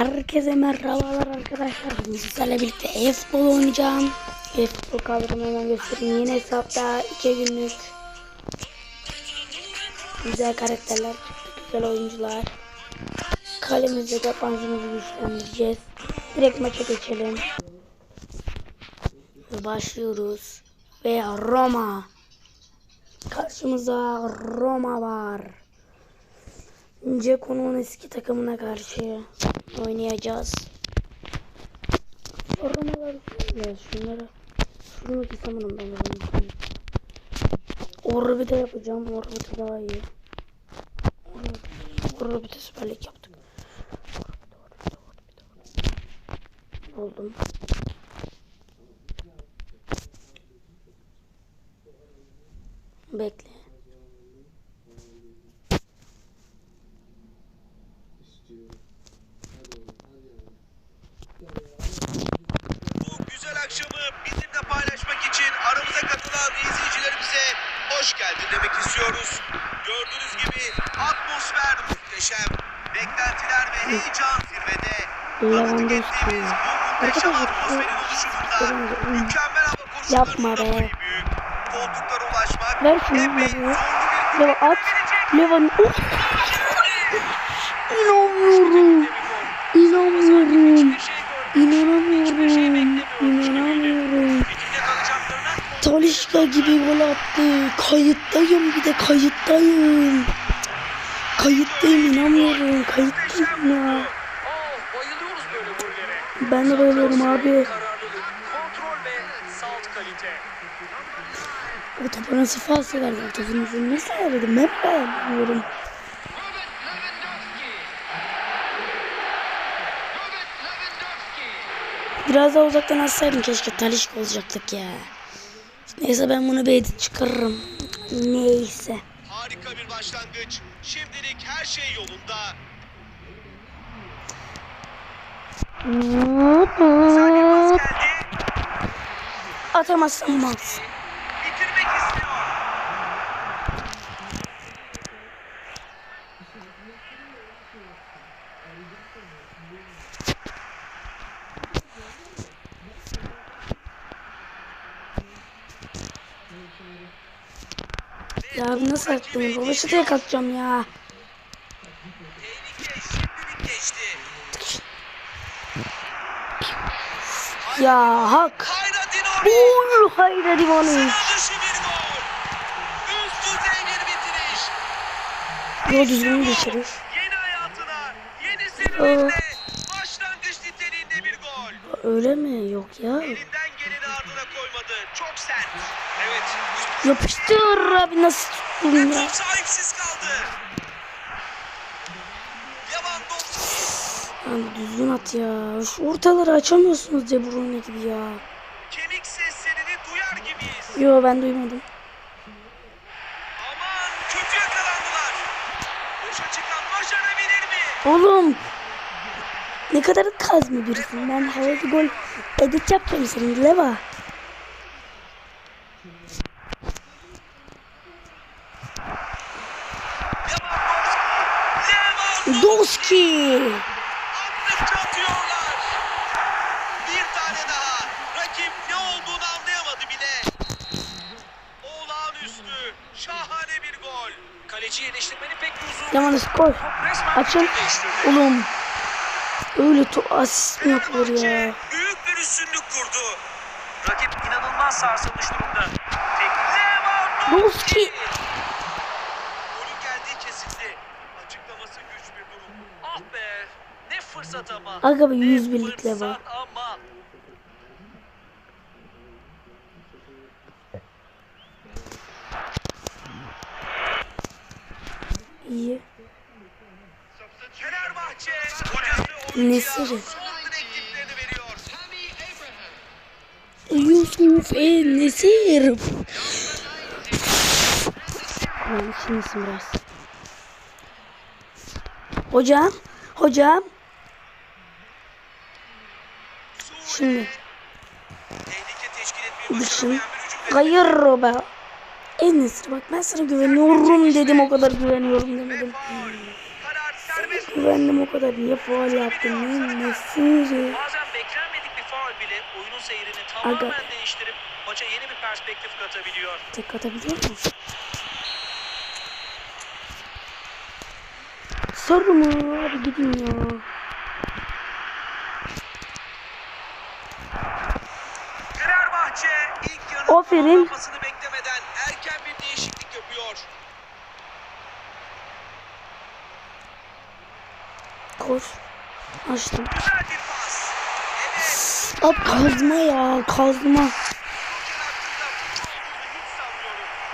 Herkese merhabalar arkadaşlar. Bugün sizlerle birlikte e-futbol oynayacağım. E-futbol kadromu hemen göstereyim. Yeni hesapta 2 günlük. Güzel karakterler çıktı. Güzel oyuncular. Kalemizde defansımızı güçlendireceğiz. Direkt maça geçelim. Ve Başlıyoruz. Ve Roma. Karşımızda Roma var. Ceko'nun eski takımına karşı oynayacağız. Formalar ya şunları. Şunu onun ben de Orbite yapacağım. Orbite daha iyi. Orbite Süper Lig yaptık. Buldum. Bekle. Hoş geldin demek istiyoruz. Gördüğünüz gibi atmosfer muhteşem. Beklentiler ve heyecan zirvede. Tanıdık ettiğimiz bu muhteşem atmosferin oluşumunda mükemmel hava koşulları Yapma da payı büyük. Koltuklara ulaşmak Ver şunu epey zorlu bir Leva at. Leva'nın... İnanmıyorum. İnanmıyorum. İnanamıyorum. İnanamıyorum. Talişka gibi gol attı. Kayıttayım bir de kayıttayım. Kayıttayım inanmıyorum. Kayıttayım ya. Ben de bayılıyorum abi. O topa nasıl falso verdi? O topun ucunu nasıl ayarladım? Ben beğenmiyorum. Biraz daha uzaktan atsaydım keşke Talişka olacaktık ya. Neyse ben bunu bir edit çıkarırım. Neyse. Harika bir başlangıç. Şimdilik her şey yolunda. Güzel bir nasıl attım? Rovaşataya kalkacağım ya. Tehlike şimdilik geçti. Ya hak. Hayra düzey bir bitiriş. Yol düzgün geçirir. Yeni hayatına, yeni. Öyle mi? Yok ya. Elinden Yapıştır abi nasıl tuttun ya? Abi düzgün at ya. Şu ortaları açamıyorsunuz De Bruyne gibi ya. kemik seslerini duyar gibiyiz. Yo ben duymadım. Aman kötü yakalandılar. Boşa çıkan başarabilir mi? Oğlum. Ne kadar kazma birisin. Ben havalı gol edit yapacağım senin Leva. Lewandowski. Lewandowski. Doski. Attıkça atıyorlar. Bir tane daha. Rakip ne olduğunu anlayamadı bile. Olağanüstü. Şahane bir gol. Kaleci eleştirmenin pek lüzumu. Yamanız. Resmen Açın. Oğlum. Öyle to asist mi yapılır ya? Büyük bir üstünlük kurdu. Rakip inanılmaz sarsılmış durumda. Tek Doski. Golün geldiği kesildi. Açıklaması güç bir durum. ah be. Ne fırsat ama. Aga be, Ne yüz birlikle fırsat var. ama. İyi. Fenerbahçe hocası Nesiri. Yusuf Enesir. Ben şimdisin biraz. Hocam. Hocam. Şimdi. Tehlike teşkil etmeyi Roba. Enesir bak ben sana güveniyorum dedim o kadar güveniyorum demedim. Güvendim o kadar. Niye faul yaptım? Ne, ne siniri. Bazen beklenmedik bir faul bile oyunun seyrini tamamen Aga. maça yeni bir perspektif katabiliyor. Tek atabiliyor mu? Sarı mı? Abi gidin ya. Aferin. tamamlamasını beklemeden erken bir değişiklik yapıyor. Koş. Açtım. Güzel bir pas. Evet. Abi kazma ya kazma. Joker hakkında bu olduğunu hiç sanmıyorum.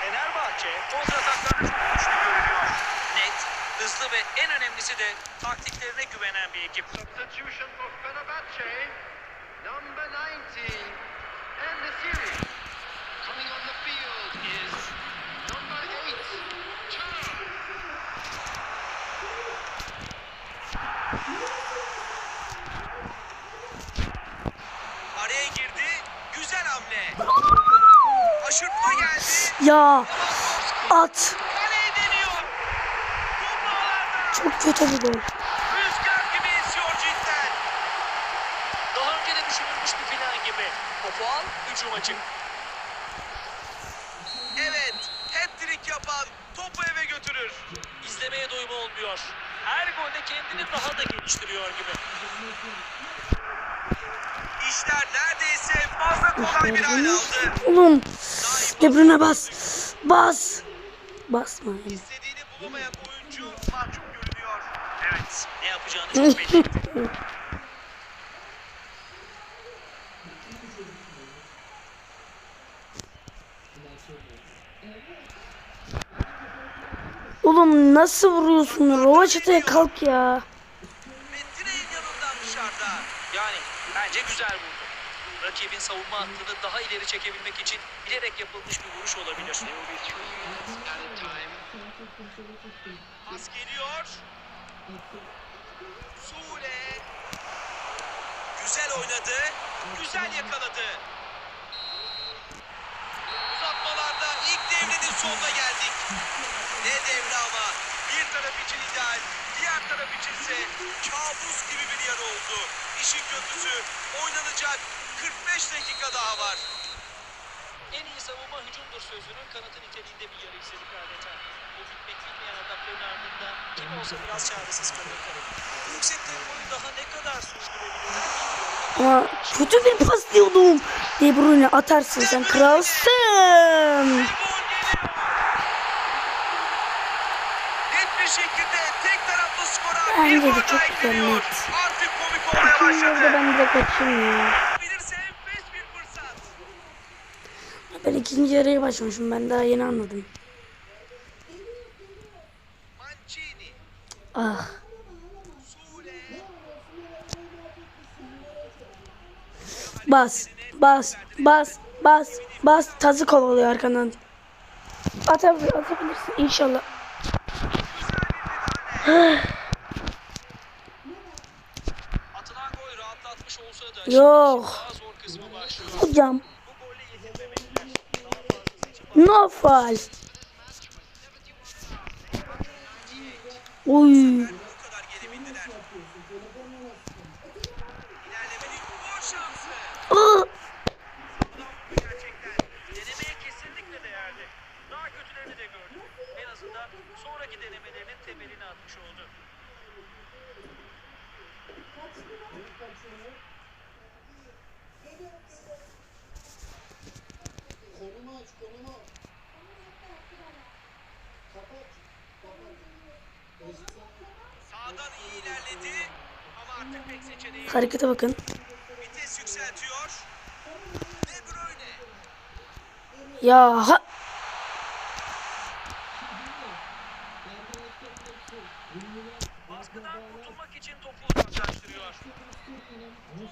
Fenerbahçe kontrataklarına çok güçlü görünüyor. Net, hızlı ve en önemlisi de taktiklerine güvenen bir ekip. Substitution for Fenerbahce, number 19, and the series. Ya at. Çok kötü bir gol. Rüzgar gibi esiyor cidden. Daha önce de düşünülmüş bir plan gibi. Topu al, hücuma çık. Evet. Hat-trick yapan topu eve götürür. İzlemeye doyum olmuyor. Her golde kendini daha da geliştiriyor gibi. İşler neredeyse fazla kolay bir hal aldı. Oğlum. Daim De Bruyne bas. Bas. Basma. İstediğini bulamayan oyuncu mahcup görünüyor. Evet, ne yapacağını çok belli. Oğlum nasıl vuruyorsun? Rovaçata'ya kalk ya. Metre'nin yanından dışarıda. Yani bence güzel vurdu. Rakibin savunma hattını daha ileri çekebilmek için bilerek yapılmış bir vuruş olabilir. Pas geliyor. Sule. Güzel oynadı. Güzel yakaladı. Uzatmalarda ilk devrenin sonuna geldik. Ne devre ama. Bir taraf için ideal, diğer taraf içinse kabus gibi bir yarı oldu. İşin kötüsü oynanacak 45 dakika daha var. En iyi savunma hücumdur sözünün kanıtı niteliğinde bir yarı izledik adeta. Bu bitmek bilmeyen atakların ardından kim olsa biraz çaresiz kalır. Bu yüksek tempoyu daha ne kadar sürdürebilirler. Ama kötü bir pas diyordum. De Bruyne atarsın sen kralsın. Net bir şekilde tek taraflı skora Bence bir de gol çok daha güzel ekleniyor. net. Artık komik olmaya başladı. ben bir de kaçayım ya. Bilirse enfes bir fırsat. Ben ikinci yarıya başlamışım. Ben daha yeni anladım. Mancini, Ah. Bas. Bas. Bas. Bas. Bas. Tazı kovalıyor arkandan. Atabil atabilirsin inşallah. Atılan gol rahatlatmış olsa da Yok. Hocam. Bu golle yetinmemeliler. Daha fazlası için No faal. Oy. bu kadar geri Konumu aç, konumu. Kapat, kapat. Sağdan iyi ilerledi ama artık pek seçeneği yok. Harekete bakın. Vites yükseltiyor. De Bruyne. Ya ha. Baskıdan kurtulmak için topu uzaklaştırıyor.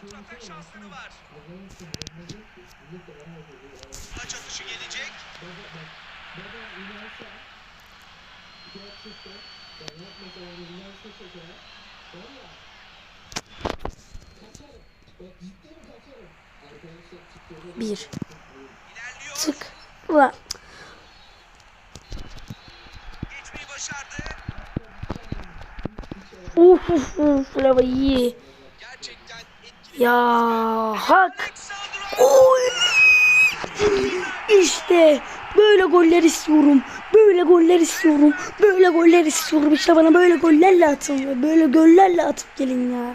Kontratak şansları var. Taç atışı gelecek. Bir. İlerliyor. Uf uf uf Leva iyi. Ya hak. Oy. İşte böyle goller istiyorum. Böyle goller istiyorum. Böyle goller istiyorum. İşte bana böyle gollerle atın. Böyle gollerle atıp gelin ya.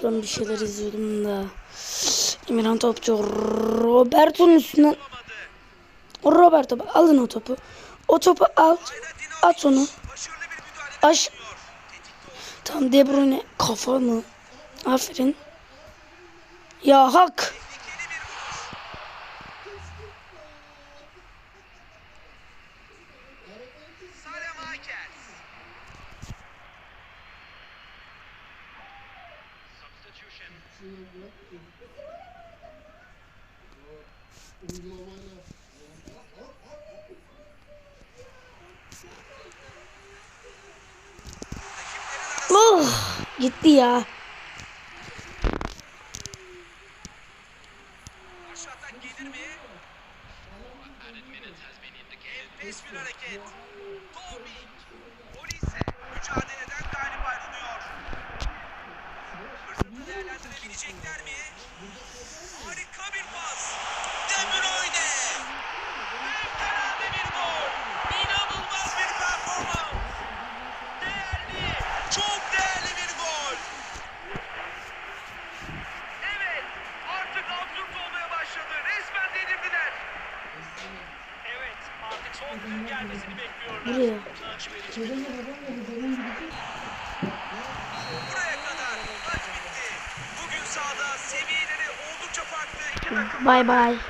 Oradan bir şeyler izliyordum da. Emirhan Topçu Roberto'nun üstünden. Roberto alın o topu. O topu al. At onu. Aş. Tam De Bruyne kafa mı? Aferin. Ya hak. Tehlikeli bir vuruş. Salem Akers. Oh, gitti ya. Enfes bir hareket. Tobik. Olise mücadeleden değerlendirebilecekler mi? Bye bye.